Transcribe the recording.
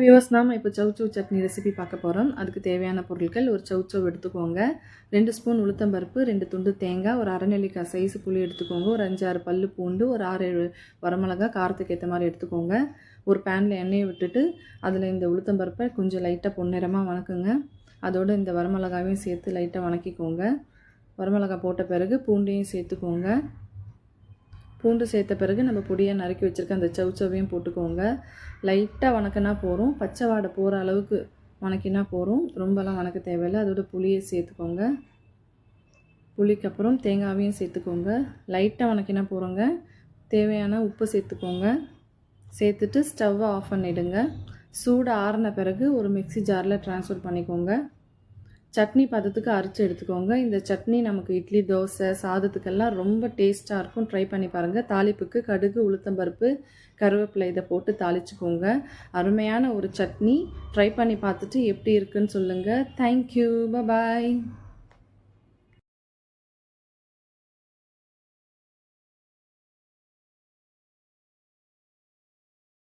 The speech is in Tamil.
வியூவர்ஸ் நாம் இப்போ சவுச்சவ் சட்னி ரெசிபி பார்க்க போகிறோம் அதுக்கு தேவையான பொருட்கள் ஒரு சவுச்சவ் எடுத்துக்கோங்க. ரெண்டு ஸ்பூன் உளுத்தம்பருப்பு ரெண்டு துண்டு தேங்காய் ஒரு அரை நெல்லிக்காய் சைஸ் புளி எடுத்துக்கோங்க. ஒரு அஞ்சாறு பல் பூண்டு ஒரு ஆறு ஏழு வரமிளகா காரத்துக்கு ஏற்ற மாதிரி எடுத்துக்கோங்க. ஒரு பேனில் எண்ணெயை விட்டுட்டு அதில் இந்த உளுத்தம்பருப்பை கொஞ்சம் லைட்டாக பொன்னிறமாக வணக்குங்க. அதோடு இந்த வரமிளகாவையும் சேர்த்து லைட்டாக வணக்கிக்கோங்க. வரமிளகா போட்ட பிறகு பூண்டையும் சேர்த்துக்கோங்க. பூண்டு சேர்த்த பிறகு நம்ம பொடியை நறுக்கி வச்சுருக்க அந்த சவுச்சவையும் போட்டுக்கோங்க. லைட்டாக வணக்கினா போகிறோம் பச்சை வாடை போகிற அளவுக்கு வணக்கினா போகிறோம் ரொம்பலாம் வணக்க தேவையில்லை. அதோட புளியை சேர்த்துக்கோங்க. புளிக்கு அப்புறம் தேங்காவையும் சேர்த்துக்கோங்க. லைட்டாக வணக்கினா போகிறோங்க தேவையான உப்பு சேர்த்துக்கோங்க. சேர்த்துட்டு ஸ்டவ்வை ஆஃப் பண்ணிவிடுங்க சூடு ஆறின பிறகு ஒரு மிக்சி ஜாரில் ட்ரான்ஸ்ஃபர் பண்ணிக்கோங்க. சட்னி பதத்துக்கு அரைச்சி எடுத்துக்கோங்க. இந்த சட்னி நமக்கு இட்லி தோசை சாதத்துக்கெல்லாம் ரொம்ப டேஸ்ட்டாக இருக்கும். ட்ரை பண்ணி பாருங்கள் தாளிப்புக்கு கடுகு உளுத்தம்பருப்பு கருவேப்பிலை இதை போட்டு தாளிச்சுக்கோங்க. அருமையான ஒரு சட்னி. ட்ரை பண்ணி பார்த்துட்டு எப்படி இருக்குன்னு சொல்லுங்கள் தேங்க்யூ பாய்